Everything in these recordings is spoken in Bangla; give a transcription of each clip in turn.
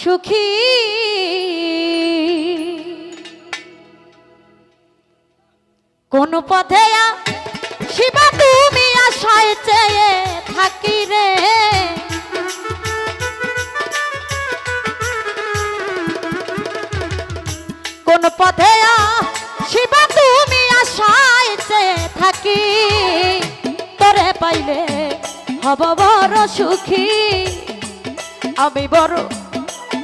সুখী। কোন পথে শিবা তুমি আশায় চেয়ে থাকি রে। কোন পথে শিবা তুমি আশায় চেয়ে থাকি। তোরে পাইলে হব বড় সুখী। আমি বড়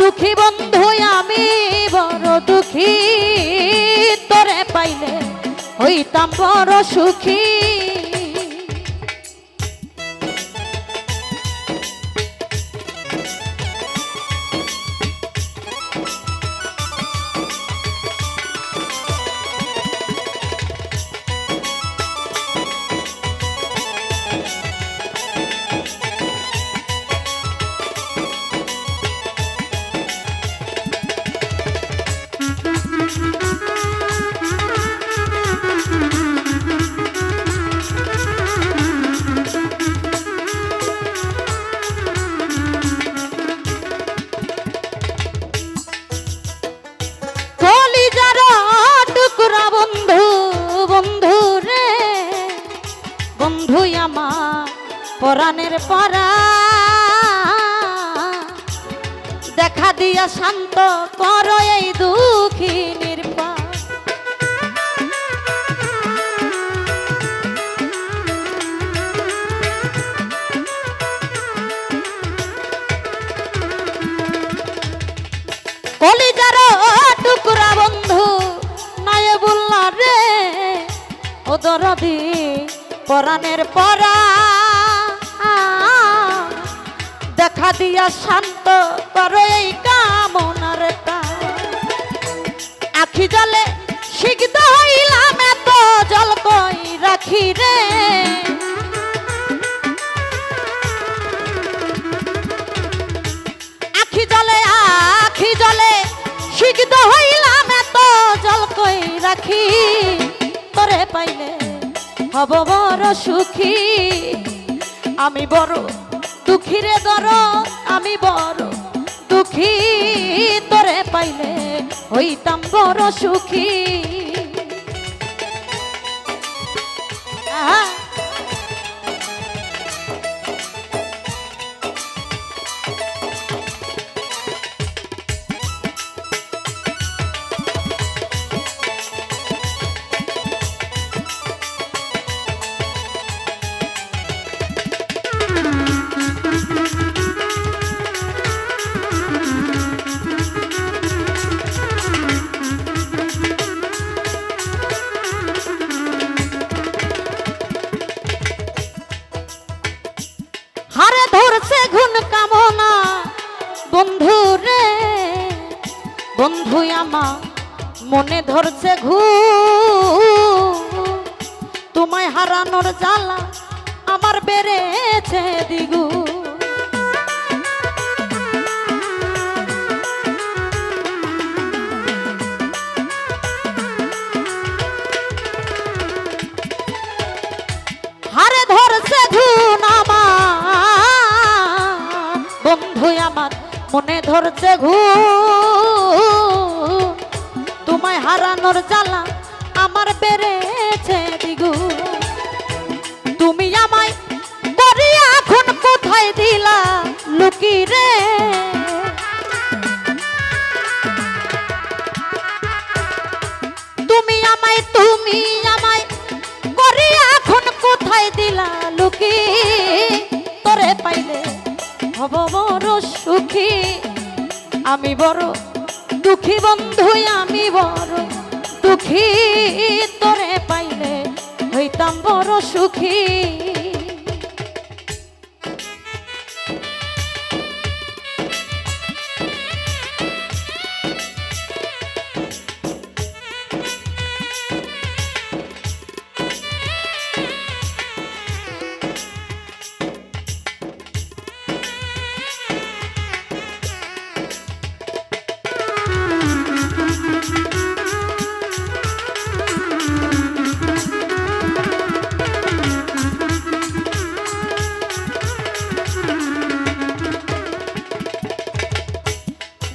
দুঃখী বন্ধু আমি বড় দুঃখী। তোরে পাইলে হইতাম বড় সুখী। বন্ধু আমার পরাণের পরা। দেখা দিয়া শান্ত কর এই দুঃখী নির্পা কলিজার টুকরা বন্ধু, নয় বললা রে, ও দরদি। পরাণের পরা দেখা দিয়া শান্ত করো এই কামনার। আখি জলে শিখতে হইলাম এত জল কই রাখি রে। আখি জলে আখি জলে শিখতে হইলাম এত জল কই রাখি। হব বড় সুখী। আমি বড় দুঃখী রে দর, আমি বড় দুঃখী। তোরে পাইলে হইতাম বড় সুখী। বন্ধু আমা মনে ধরছে ঘু তোমায় হারানোর জ্বালা আমার বেড়েছে দিগু মনে ধরছে ঘু। তোমায় হারানোর জ্বালা আমার বেড়েছে দিগু। তুমি আমায় করিয়া এখন কোথায় দিলা লুকি রে? তুমি আমায় তুমি আমায় করি এখন কোথায় দিলা লুকি হব বড় সুখী। আমি বড় দুঃখী বন্ধু, আমি বড় দুঃখী। তোরে পাইলে হইতাম বড় সুখী।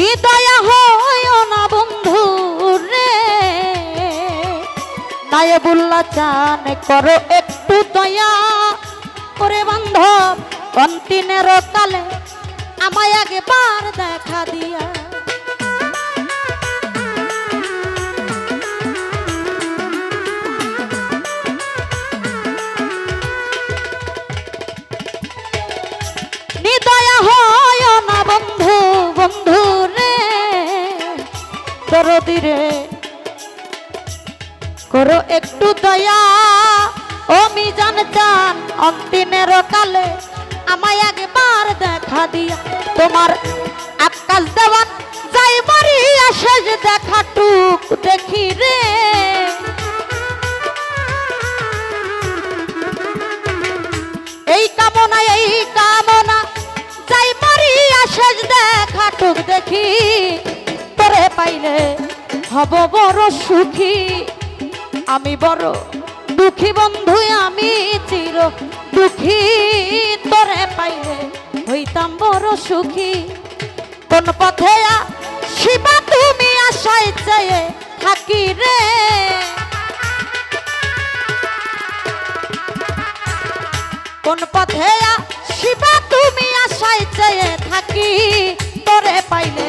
বিদয়া হয় না বন্ধু রে। নায়েবুল্লাহ চান করো একটু দয়া। করে বান্ধব কন্টিনের কালে আমায় একবার দেখা দিয়া। দরদি রে। করো একটু দয়া, ও মিজান চান অন্তিমের কালে আমায় একবার দেখা দিয়া। তোমার আকাশ দেওয়ান যাই শেষ দেখা টুক দেখি রে। এই কামনা এই কামনা, যাই মারি শেষ দেখা টুক দেখি। পাইলে হব বড় সুখী। আমি বড় দুঃখী বন্ধু, আমি চির দুঃখী। তোরে পাইলে হইতাম বড় সুখী। কোন পথে শিবা তুমি আশায় চেয়ে থাকি রে। কোন পথে শিবা তুমি আশায় চেয়ে থাকি। তোরে পাইলে